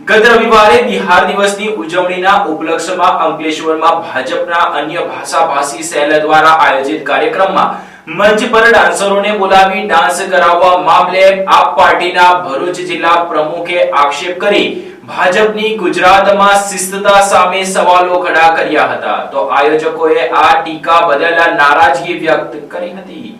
ગત રવિવારે બિહાર દિવસની ઉજવણીના ઉપલક્ષમાં અંકલેશ્વરમાં ભાજપના અન્ય ભાષાભાષી સેલ દ્વારા આયોજિત કાર્યક્રમમાં મંચ પર ડાન્સરોને બોલાવી ડાન્સ કરાવવા મામલે આપ પાર્ટીના ભરૂચ જિલ્લા પ્રમુખે આક્ષેપ કરી ભાજપની ગુજરાતમાં શિસ્તતા સામે સવાલો ખડા કર્યા હતા. તો આયોજકોએ આ ટીકા બદલ નારાજગી વ્યક્ત કરી હતી.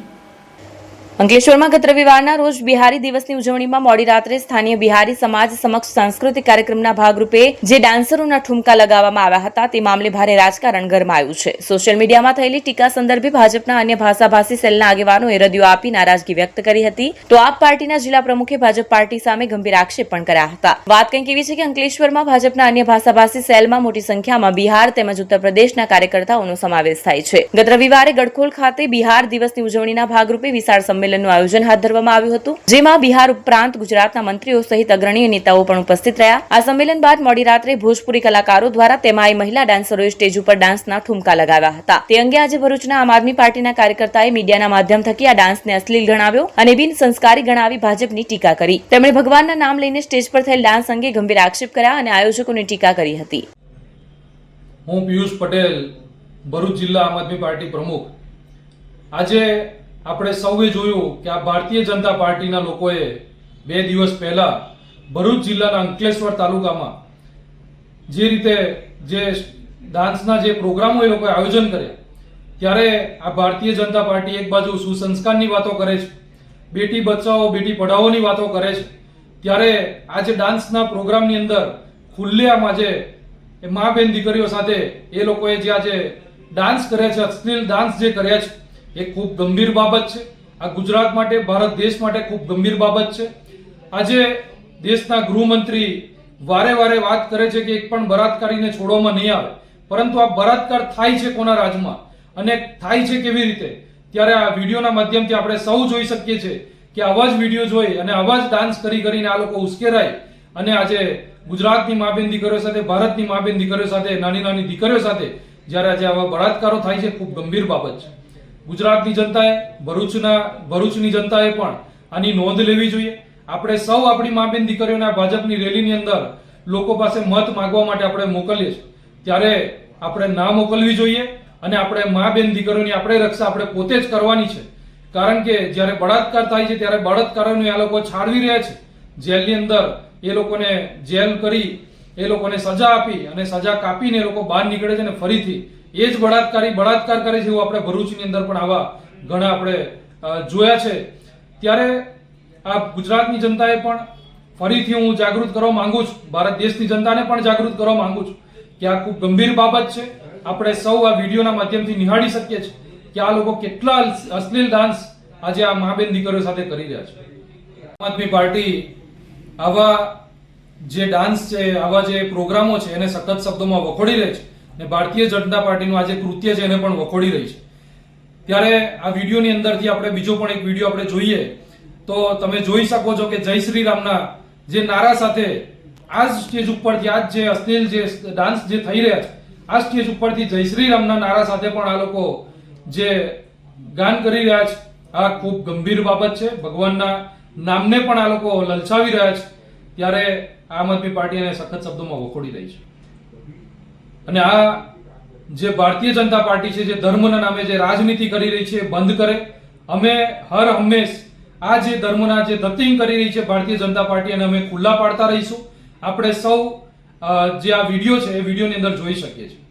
અંકલેશ્વરમાં ગત રવિવારના રોજ બિહારી દિવસની ઉજવણીમાં મોડી રાત્રે સ્થાનીય બિહારી સમાજ સમક્ષ સાંસ્કૃતિક કાર્યક્રમના ભાગરૂપે જે ડાન્સરોના ઠુમકા લગાવવામાં આવ્યા હતા તે મામલે ભારે રાજકારણ ગરમાયું છે. સોશિયલ મીડિયામાં થયેલી ટીકા સંદર્ભે ભાજપના અન્ય ભાષાભાષી સેલના આગેવાનોએ રદિયો આપી નારાજગી વ્યક્ત કરી હતી. તો આપ પાર્ટીના જિલ્લા પ્રમુખે ભાજપ પાર્ટી સામે ગંભીર આક્ષેપ પણ કર્યા હતા. વાત કંઈક એવી છે કે અંકલેશ્વરમાં ભાજપના અન્ય ભાષાભાષી સેલમાં મોટી સંખ્યામાં બિહાર તેમજ ઉત્તર પ્રદેશના કાર્યકર્તાઓનો સમાવેશ થાય છે. ગત રવિવારે ગડખોલ ખાતે બિહાર દિવસની ઉજવણીના ભાગરૂપે વિશાળ સંમેલનનું આયોજન હાથ ધરવામાં આવ્યું હતું, જેમાં બિહાર ઉપરાંત ગુજરાતના મંત્રીઓ સહિત અગ્રણીય નેતાઓ પણ ઉપસ્થિત રહ્યા. આ સંમેલન બાદ મોડી રાત્રે ભોજપુરી કલાકારો દ્વારા તેમાં મહિલા ડાન્સરોએ સ્ટેજ ઉપર ડાન્સના ઠુમકા લગાવ્યા હતા. તે અંગે આજે ભરૂચના આમ આદમી પાર્ટીના કાર્યકર્તાએ મીડિયાના માધ્યમ થકી આ ડાન્સને અશ્લીલ ગણાવ્યો અને બિન સંસ્કારી ગણાવી ભાજપની ટીકા કરી. તેમણે ભગવાનના નામ લઈને સ્ટેજ પર થયેલ ડાન્સ અંગે ગંભીર આક્ષેપ કર્યા અને આયોજકોની ટીકા કરી હતી. હું પિયુષ પટેલ, ભરૂચ જિલ્લા આમ આદમી પાર્ટી પ્રમુખ. આજે આપણે સૌએ જોયું કે આ ભારતીય જનતા પાર્ટીના લોકોએ બે દિવસ પહેલા ભરૂચ જિલ્લાના અંકલેશ્વર તાલુકામાં જે રીતે જે ડાન્સના જે પ્રોગ્રામો એ લોકોએ આયોજન કર્યા, ત્યારે આ ભારતીય જનતા પાર્ટી એક બાજુ સુસંસ્કારની વાતો કરે છે, બેટી બચાવો, બેટી પઢાઓની વાતો કરે છે, ત્યારે આ જે ડાન્સના પ્રોગ્રામની અંદર ખુલ્લેઆમ આજે મા બેન દીકરીઓ સાથે એ લોકોએ જે આજે ડાન્સ કર્યા છે, અશ્લીલ ડાન્સ જે કર્યા છે એ ખૂબ ગંભીર બાબત છે. આ ગુજરાત માટે, ભારત દેશ માટે ખૂબ ગંભીર બાબત છે. આજે દેશના ગૃહમંત્રી વારે વારે વાત કરે છે કે એક પણ બળાત્કારીને છોડવામાં નહીં આવે. પરંતુ આ બળાત્કાર થાય છે કોના રાજમાં? અને થાય છે કેવી રીતે? ત્યારે આ વિડીયોના માધ્યમથી આપણે સૌ જોઈ શકીએ છીએ કે આવા જ વીડિયો જોઈ અને આવા જ ડાન્સ કરી કરીને આ લોકો ઉશ્કેરાય અને આજે ગુજરાતની મા બેન દીકરીઓ સાથે, ભારતની મા બેન દીકરીઓ સાથે, નાની નાની દીકરીઓ સાથે જ્યારે આજે આવા બળાત્કારો થાય છે, ખૂબ ગંભીર બાબત છે. ગુજરાતની જનતાએ, ભરૂચના, ભરૂચની જનતાએ પણ આની નોંધ લેવી જોઈએ. આપણે સૌ આપણી મા બેન દીકરીઓને આ ભાજપની રેલીની અંદર લોકો પાસે મત માંગવા માટે આપણે મોકલીએ છીએ. ત્યારે આપણે ના મોકલવી જોઈએ અને આપણે મા બેન દીકરીઓની આપણે રક્ષા આપણે પોતે જ કરવાની છે. કારણ કે જ્યારે બળાત્કાર થાય છે, ત્યારે બળાત્કારોને આ લોકો છાડવી રહ્યા છે. જેલની અંદર એ લોકોને જેલ કરી, એ લોકોને સજા આપી અને સજા કાપીને એ લોકો બહાર નીકળે છે અને ફરીથી એ જ બળાત્કારી બળાત્કાર કરે છે એવું આપણે ભરૂચની અંદર પણ આવા ઘણા આપણે જોયા છે. ત્યારે આ ગુજરાતની જનતાએ પણ ફરીથી હું જાગૃત કરવા માંગુ છું. ભારત દેશની જનતાને પણ જાગૃત કરવા માંગુ છું કે આ ખૂબ ગંભીર બાબત છે. આપણે સૌ આ વિડીયોના માધ્યમથી નિહાળી શકીએ છીએ કે આ લોકો કેટલા અશ્લીલ ડાન્સ આજે આ મા બેન દીકરીઓ સાથે કરી રહ્યા છે. આમ આદમી પાર્ટી આવા જે ડાન્સ છે, આવા જે પ્રોગ્રામો છે, એને સખત શબ્દોમાં વખોડી રહે છે. ને ભારતીય જનતા પાર્ટીનું આજે કૃત્ય છે એને પણ વખોડી રહી છે. ત્યારે આ વિડીયોની અંદરથી આપણે બીજો પણ એક વીડિયો આપણે જોઈએ. તો તમે જોઈ શકો છો કે જય શ્રી રામના જે નારા સાથે આ સ્ટેજ ઉપરથી આજ જે અશ્લીલ જે ડાન્સ જે થઈ રહ્યા છે, આ સ્ટેજ ઉપરથી જય શ્રી રામના નારા સાથે પણ આ લોકો જે ગાન કરી રહ્યા છે, આ ખૂબ ગંભીર બાબત છે. ભગવાનના નામને પણ આ લોકો લલચાવી રહ્યા છે. ત્યારે આમ આદમી પાર્ટી એને સખત શબ્દોમાં વખોડી રહી છે. અને આ જે ભારતીય જનતા પાર્ટી છે, જે ધર્મના નામે જે રાજનીતિ કરી રહી છે બંધ કરે. અમે હર હંમેશ આ જે ધર્મના જે ધતિંગ કરી રહી છે, ભારતીય જનતા પાર્ટી અને અમે ખુલ્લા પાડતા રહીશું. આપણે સૌ જે આ વીડિયો છે, એ વિડીયોની અંદર જોઈ શકીએ છીએ.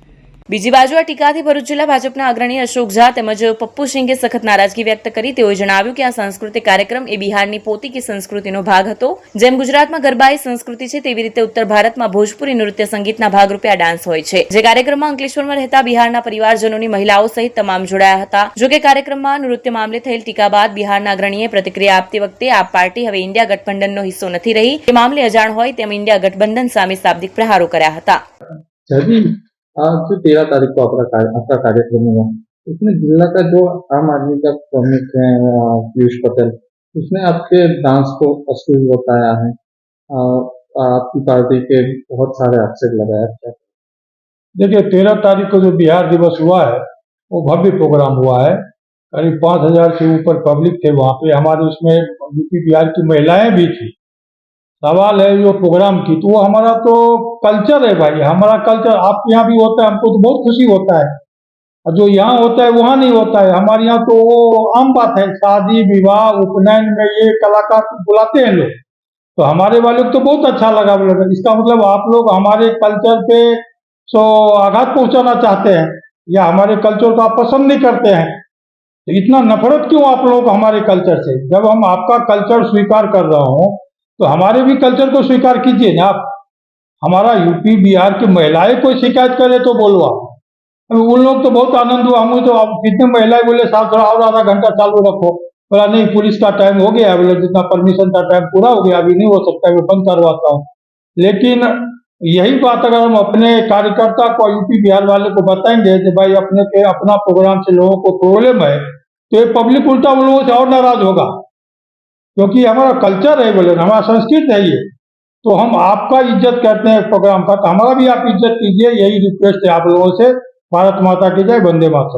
બીજી બાજુ આ ટીકાથી ભરૂચ જિલ્લા ભાજપના અગ્રણી અશોક ઝા તેમજ પપ્પુ સિંઘે સખત નારાજગી વ્યક્ત કરી. તેઓએ જણાવ્યું કે આ સાંસ્કૃતિક કાર્યક્રમ એ બિહારની પોતીકી સંસ્કૃતિનો ભાગ હતો. જેમ ગુજરાતમાં ગરબા એ સંસ્કૃતિ છે, તેવી રીતે ઉત્તર ભારતમાં ભોજપુરી નૃત્ય સંગીતના ભાગરૂપે આ ડાન્સ હોય છે. જે કાર્યક્રમમાં અંકલેશ્વરમાં રહેતા બિહારના પરિવારજનોની મહિલાઓ સહિત તમામ જોડાયા હતા. જો કે કાર્યક્રમમાં નૃત્ય મામલે થયેલ ટીકા બાદ બિહારના અગ્રણીએ પ્રતિક્રિયા આપતી વખતે આ પાર્ટી હવે ઇન્ડિયા ગઠબંધનનો હિસ્સો નથી રહી. તે મામલે અજાણ હોય તેમ ઇન્ડિયા ગઠબંધન સામે શાબ્દિક પ્રહારો કર્યા હતા. आज जो तेरह तारीख को आपका कार्य- आपका कार्यक्रम हुआ। उसमें जिला का जो आम आदमी का प्रमुख है पीयूष पटेल, उसने आपके डांस को अश्लील बताया है। आपकी पार्टी के बहुत सारे आक्षेप लगाया है देखिए, तेरह तारीख को जो बिहार दिवस हुआ है, वो भव्य प्रोग्राम हुआ है। करीब पाँच हज़ार से ऊपर पब्लिक थे वहाँ पे। हमारे उसमें यूपी बिहार की महिलाएँ भी थी। सवाल है जो प्रोग्राम की तो वो हमारा तो कल्चर है भाई, हमारा कल्चर आपके यहाँ भी होता है, हमको तो बहुत खुशी होता है। और जो यहाँ होता है, वहाँ नहीं होता है। हमारे यहाँ तो वो आम बात है, शादी, विवाह, उपनयन में ये कलाकार बुलाते हैं लोग। तो हमारे वाले तो बहुत अच्छा लगा बोले इसका मतलब आप लोग हमारे कल्चर पे सो आघात पहुंचाना चाहते हैं, या हमारे कल्चर को आप पसंद नहीं करते हैं। तो इतना नफरत क्यों आप लोग हमारे कल्चर से? जब हम आपका कल्चर स्वीकार कर रहा हूँ तो हमारे भी कल्चर को स्वीकार कीजिए ना आप। हमारा यूपी, बिहार की महिलाएँ कोई शिकायत करे तो बोलो आप। उन लोग तो बहुत आनंद हुआ, हम तो अब कितने महिलाएँ बोले साथ थोड़ा और आधा घंटा चालू रखो। बोला, नहीं, पुलिस का टाइम हो गया, बोले, जितना परमिशन का टाइम पूरा हो गया, अभी नहीं हो सकता मैं बंद करवाता हूँ। लेकिन यही बात अगर हम अपने कार्यकर्ता को, यूपी, बिहार वाले को बताएँगे कि भाई, अपने के, अपना प्रोग्राम से लोगों को प्रॉब्लम है तो ये पब्लिक उल्टा उन लोगों से और नाराज़ होगा। क्योंकि हमारा कल्चर है बोले, हमारा संस्कृत है ये। तो हम आपका इज़्ज़त करते हैं प्रोग्राम का तो हमारा भी आप इज़्ज़त कीजिए, यही रिक्वेस्ट है आप लोगों से। भारत माता की जय, वंदे मातरम।